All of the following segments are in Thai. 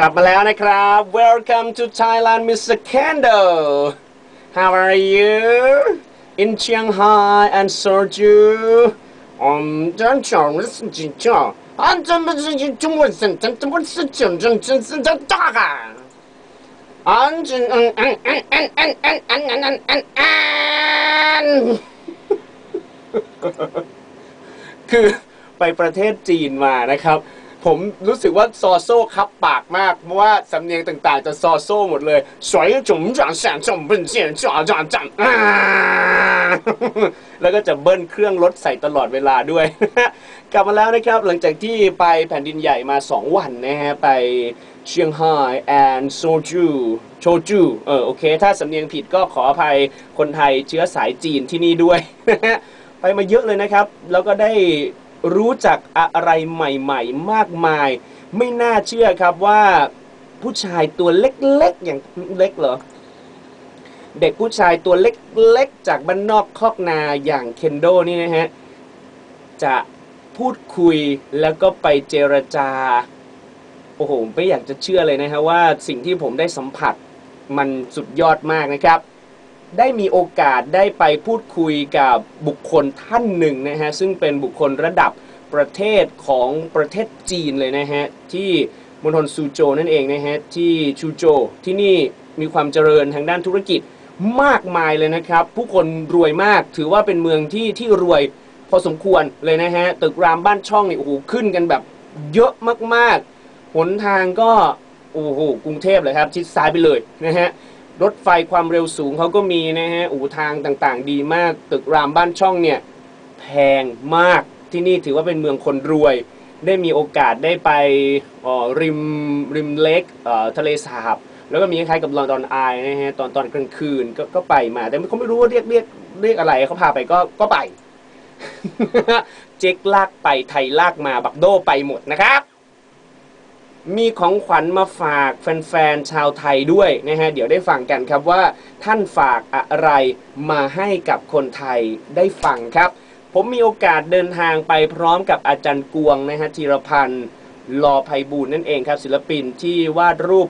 กลับมาแล้วนะครับ Welcome to Thailand Mr. Candle How are you in Shanghai and Soju um จันจงริสจิงจงอันจันมันจิงจงวันสันจันจันวันสันจันจันจันจันจันจันอันจันอันอันอันอันอันอันอันอันอันอันอันคือไปประเทศจีนมานะครับ ผมรู้สึกว่าซอโซ่ครับปากมาก เพราะว่าสำเนียงต่างๆ จะซอโซ่หมดเลยสวยจุ๋มจ่าแสนจ่มเป็นเจียนจ่าจ่าจ่าอ่าแล้วก็จะเบิ้ลเครื่องรถใส่ตลอดเวลาด้วย กลับมาแล้วนะครับ หลังจากที่ไปแผ่นดินใหญ่มา 2 วันนะฮะ ไปเชียงไฮ้ and โซจูโชจูเออโอเค ถ้าสำเนียงผิดก็ขออภัยคนไทยเชื้อสายจีนที่นี่ด้วย ไปมาเยอะเลยนะครับ แล้วก็ได้ รู้จักอะไรใหม่ ๆ มากมาย ไม่น่าเชื่อครับว่าผู้ชายตัวเล็กๆอย่างเล็กเหรอ เด็กผู้ชายตัวเล็กๆจากบ้านนอกคอกนาอย่างเคนโดนี่นะฮะ จะพูดคุยแล้วก็ไปเจรจา โอ้โห ไม่อยากจะเชื่อเลยนะฮะว่าสิ่งที่ผมได้สัมผัสมันสุดยอดมากนะครับ ได้มีโอกาสได้ไปพูดคุยกับบุคคลท่านหนึ่งนะฮะซึ่งเป็นบุคคลระดับประเทศของประเทศจีนเลยนะฮะที่มณฑลซูโจนั่นเองนะฮะที่ชูโจที่นี่มีความเจริญทางด้านธุรกิจมากมายเลยนะครับ ผู้คนรวยมากถือว่าเป็นเมืองที่ที่รวยพอสมควรเลยนะฮะตึกรามบ้านช่องนี่โอ้โหขึ้นกันแบบเยอะมากๆ หนทางก็โอ้โหกรุงเทพเลยครับชิดซ้ายไปเลยนะฮะ รถไฟความเร็วสูงเขาก็มีนะฮะอู่ทางต่างๆ ดีมาก ตึกรามบ้านช่องเนี่ยแพงมากที่นี่ถือว่าเป็นเมืองคนรวย ได้มีโอกาสได้ไปริมริมเล็กทะเลสาบแล้วก็มีคล้ายๆกับลอนดอนไอนะฮะตอนตอนกลางคืนก็ก็ไปมา แต่เขาไม่รู้ว่าเรียกเรียกเรียกอะไรเขาพาไปก็ก็ไป เจ๊กลากไปไทยลากมาบักโดไปหมดนะครับ มีของขวัญมาฝากแฟนๆชาวไทยด้วยนะฮะ เดี๋ยวได้ฟังกันครับว่าท่านฝากอะไรมาให้กับคนไทยได้ฟังครับ ผมมีโอกาสเดินทางไปพร้อมกับอาจารย์กวงนะฮะธีรพันธ์ลอภัยบูลย์นั่นเองครับ ศิลปินที่วาดรูป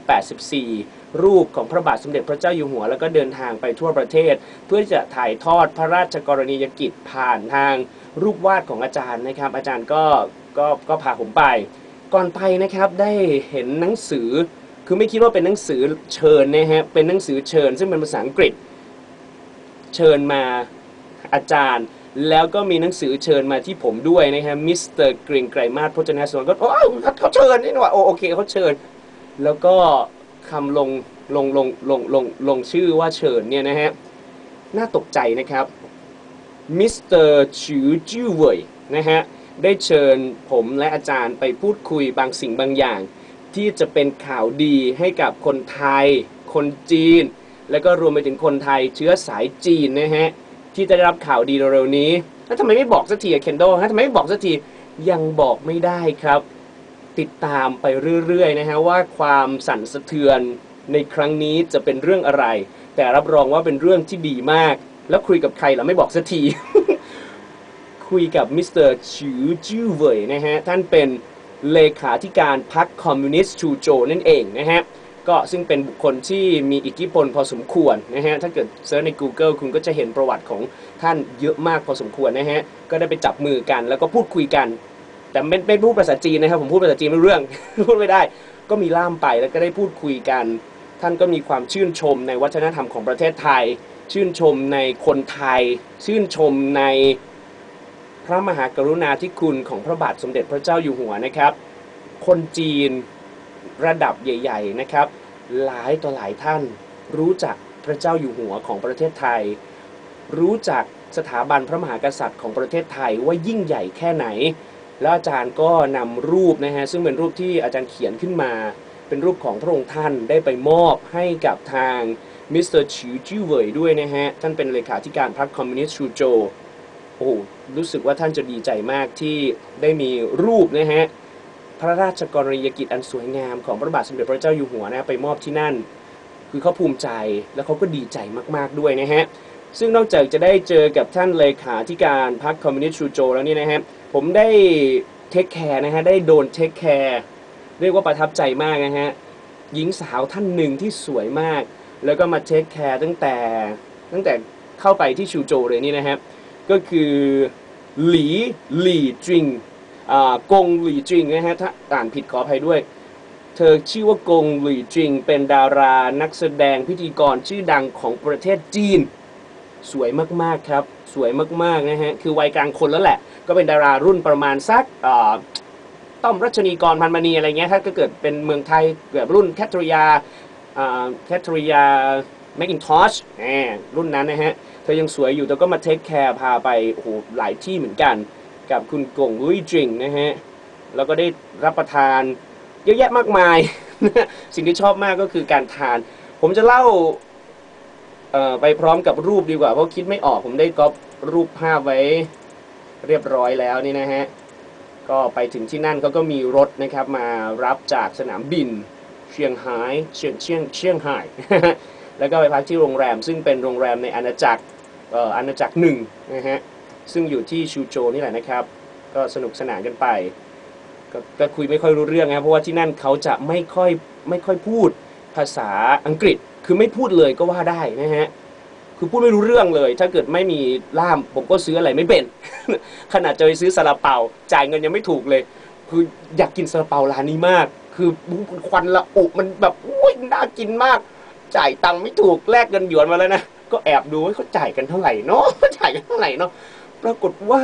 84 รูปของพระบาทสมเด็จพระเจ้าอยู่หัว แล้วก็เดินทางไปทั่วประเทศ เพื่อจะถ่ายทอดพระราชกรณียกิจผ่านทางรูปวาดของอาจารย์นะครับ อาจารย์ก็ก็ก็พาผมไป ก่อนไปนะครับได้เห็นหนังสือ คือไม่คิดว่าเป็นหนังสือเชิญนะฮะเป็นหนังสือเชิญ ซึ่งเป็นภาษาอังกฤษ เชิญมาอาจารย์ แล้วก็มีหนังสือเชิญมาที่ผมด้วยนะฮะมิสเตอร์เกรงไกรมาศพจนาสวนก็โอ้เขาเชิญนี่หว่าโอโอเคเขาเชิญ แล้วก็คำลงลงลงลงลงลงชื่อว่าเชิญเนี่ยนะฮะน่าตกใจนะครับมิสเตอร์ชิวจิ้วเว่ยนะฮะ ได้เชิญผมและอาจารย์ไปพูดคุยบางสิ่งบางอย่าง ที่จะเป็นข่าวดีให้กับคนไทย คนจีน แล้วก็รวมไปถึงคนไทยเชื้อสายจีนนะฮะที่จะได้รับข่าวดีเร็วๆนี้แล้วทำไมไม่บอกสักทีอะเคนโดฮะทำไมไม่บอกสักทียังบอกไม่ได้ครับ ติดตามไปเรื่อยๆนะฮะว่าความสั่นสะเทือนในครั้งนี้จะเป็นเรื่องอะไร แต่รับรองว่าเป็นเรื่องที่ดีมาก แล้วคุยกับใครล่ะไม่บอกสักที คุยกับมิสเตอร์ชิวจิ้วเว่ยนะฮะ ท่านเป็นเลขาธิการพรรคคอมมิวนิสต์ชูโจนั่นเองนะฮะ ก็ซึ่งเป็นบุคคลที่มีอิทธิพลพอสมควรนะฮะ ถ้าเกิดเซิร์ชใน Google คุณก็จะเห็นประวัติของท่านเยอะมากพอสมควรนะฮะ ก็ได้ไปจับมือกันแล้วก็พูดคุยกัน แต่ไม่ไม่พูดภาษาจีนนะครับ ผมพูดภาษาจีนไม่เรื่อง พูดไม่ได้ ก็มีล่ามไปแล้วก็ได้พูดคุยกัน ท่านก็มีความชื่นชมในวัฒนธรรมของประเทศไทย ชื่นชมในคนไทย ชื่นชมใน พระมหากรุณาธิคุณของพระบาทสมเด็จพระเจ้าอยู่หัวนะครับ คนจีนระดับใหญ่ ๆนะครับ หลายต่อหลายท่านรู้จักพระเจ้าอยู่หัวของประเทศไทย รู้จักสถาบันพระมหากษัตริย์ของประเทศไทยว่ายิ่งใหญ่แค่ไหน แล้วอาจารย์ก็นำรูปนะฮะซึ่งเป็นรูปที่อาจารย์เขียนขึ้นมา เป็นรูปของพระองค์ท่านได้ไปมอบให้กับทางมิสเตอร์ชิวจิ้วเวยด้วยนะฮะ ท่านเป็นเลขาธิการพรรคคอมมิวนิสต์ชูโจ โอ้โหรู้สึกว่าท่านจะดีใจมากที่ได้มีรูปนะฮะพระราชกรณียกิจอันสวยงามของพระบาทสมเด็จพระเจ้าอยู่หัวนะไปมอบที่นั่น คือเขาภูมิใจแล้วเขาก็ดีใจมากๆด้วยนะฮะซึ่งนอกจากจะได้เจอกับท่านเลขาธิการพรรคคอมมิวนิสต์ชูโจแล้วนี่นะฮะผมได้เทคแคร์นะฮะได้โดนเทคแคร์เรียกว่าประทับใจมากนะฮะหญิงสาวท่านหนึ่งที่สวยมาก แล้วก็มาเทคแคร์ตั้งแต่ตั้งแต่เข้าไปที่ชูโจเลยนี่นะครับ ก็คือหลีหลีจิงอ่ากงหลีจิงนะฮะถ้าอ่านผิดขออภัยด้วย เธอชื่อว่ากงหลีจิง เป็นดารานักแสดงพิธีกรชื่อดังของประเทศจีน สวยมากๆครับ สวยมากๆนะฮะคือวัยกลางคนแล้วแหละ ก็เป็นดารารุ่นประมาณสักอ่อต้อมรัชนีกรพันมณีอะไรเงี้ยถ้าก็เกิดเป็นเมืองไทยแบบรุ่นแคทริยาแคทริยาแมกินทอชรุ่นนั้นนะฮะ ธอยังสวยอยู่แต่ก็มาเทคแคร์พาไปโอ้โหหลายที่เหมือนกัน กับคุณกงลุยจิงนะฮะ แล้วก็ได้รับประทานเยอะแยะมากมาย สิ่งที่ชอบมากก็คือการทาน ผมจะเล่าไปพร้อมกับรูปดีกว่า เพราะคิดไม่ออกผมได้ก๊อปรูปภาพไว้เรียบร้อยแล้วนี่นะฮะ ก็ไปถึงที่นั่นเขาก็มีรถนะครับมารับจากสนามบินเชียงไฮ้เชียงเชียงเชียงไฮ้แล้วก็ไปพักที่โรงแรมซึ่งเป็นโรงแรมในอาณาจักร อ่ออาณาจักรหนึ่งนะฮะซึ่งอยู่ที่ชูโจนี่แหละนะครับ ก็สนุกสนานกันไปกก็คุยไม่ค่อยรู้เรื่องนะเพราะว่าที่นั่นเขาจะไม่ค่อยไม่ค่อยพูดภาษาอังกฤษคือไม่พูดเลยก็ว่าได้นะฮะคือพูดไม่รู้เรื่องเลย ถ้าเกิดไม่มีล่ามผมก็ซื้ออะไรไม่เป็น ขนาดจะไปซื้อซาลาเปา จ่ายเงินยังไม่ถูกเลย คืออยากกินซาลาเปาร้านนี้มาก คือควันละอุมันแบบอุ้ยน่ากินมาก จ่ายตังค์ไม่ถูกแลกเงินหยวนมาแล้วนะ ก็แอบดูว่าเขาจ่ายกันเท่าไหร่เนาะจ่ายกันเท่าไหร่เนาะปรากฏว่า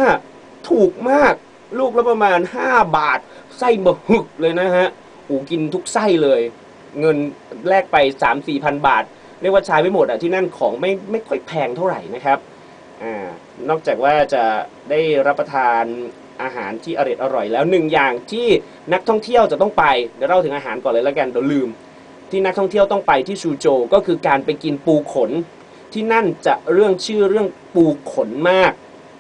ถูกมากลูกละประมาณ 5 บาท ไส้บะหึกเลยนะฮะอ้กินทุกไส้เลย เงินแลกไป 3 4พันบาท เรียกว่าใช้ไม่หมดอะที่นั่นของไม่ไม่ค่อยแพงเท่าไหร่นะครับอ่านอกจากว่าจะได้รับประทานอาหารที่อร่อยอร่อยแล้วหนึ่งอย่างที่นักท่องเที่ยวจะต้องไปเดี๋ยวเล่าถึงอาหารก่อนเลยแล้วกันเดี๋ยวลืม ที่นักท่องเที่ยวต้องไปที่ชูโจก็คือการไปกินปูขน ที่นั่นจะเรื่องชื่อเรื่องปูขนมาก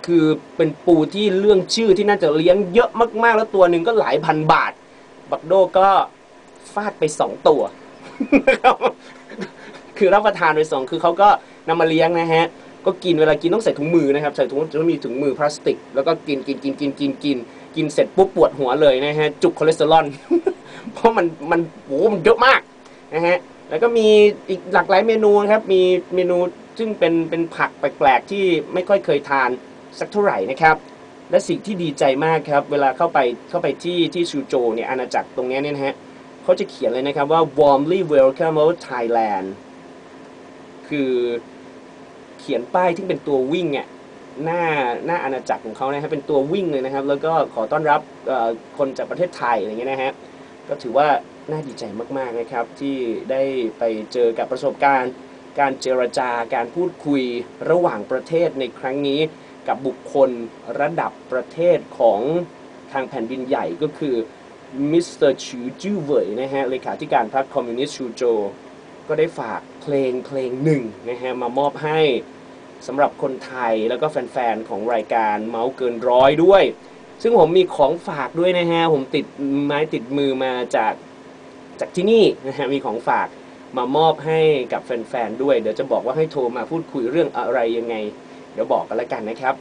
คือเป็นปูที่เรื่องชื่อที่น่าจะเลี้ยงเยอะมากๆ แล้วตัวหนึ่งก็หลายพันบาท บักโดก็ฟาดไปสองตัวนะครับคือรับประทานไปสองคือเขาก็นำมาเลี้ยงนะฮะก็กินเวลากินต้องใส่ถุงมือนะครับใส่ถุงจะมีถุงมือพลาสติก แล้วก็กินกินกินกินกินกินกินเสร็จปุ๊บปวดหัวเลยนะฮะจุกคอเลสเตอรอลเพราะมันมันโหมันเยอะมากนะฮะแล้วก็มีอีกหลากหลายเมนูนะครับมีเมนู ซึ่งเป็นเป็นผักแปลกๆที่ไม่ค่อยเคยทานสักเท่าไหร่นะครับ และสิ่งที่ดีใจมากครับ เวลาเข้าไปเข้าไปที่ที่ชูโจเนี่ยอาณาจักรตรงนี้เนี่ยนะฮะเขาจะเขียนเลยนะครับว่า warmly welcome to Thailand คือเขียนป้ายที่เป็นตัววิ่งอะหน้าหน้าอาณาจักรของเขานะครับเป็นตัววิ่งเลยนะครับ แล้วก็ขอต้อนรับคนจากประเทศไทยอะไรเงี้ยนะฮะก็ถือว่าน่าดีใจมากๆนะครับ ที่ได้ไปเจอกับประสบการณ์ การเจรจาการพูดคุยระหว่างประเทศในครั้งนี้ กับบุคคลระดับประเทศของทางแผ่นดินใหญ่ก็คือมิสเตอร์ชูจูเวยนะฮะเลขาธิการพรรคคอมมิวนิสต์ชูโจ ก็ได้ฝากเพลงเพลงหนึ่งนะฮะมามอบให้สำหรับคนไทยแล้วก็แฟน ๆ ของรายการเมาส์เกินร้อยด้วย ซึ่งผมมีของฝากด้วยนะฮะ ผมติดไม้ติดมือมาจากจากที่นี่นะฮะ มีของฝาก มามอบให้กับแฟนๆด้วย เดี๋ยวจะบอกว่าให้โทรมาพูดคุยเรื่องอะไรยังไง เดี๋ยวบอกกันแล้วกันนะครับ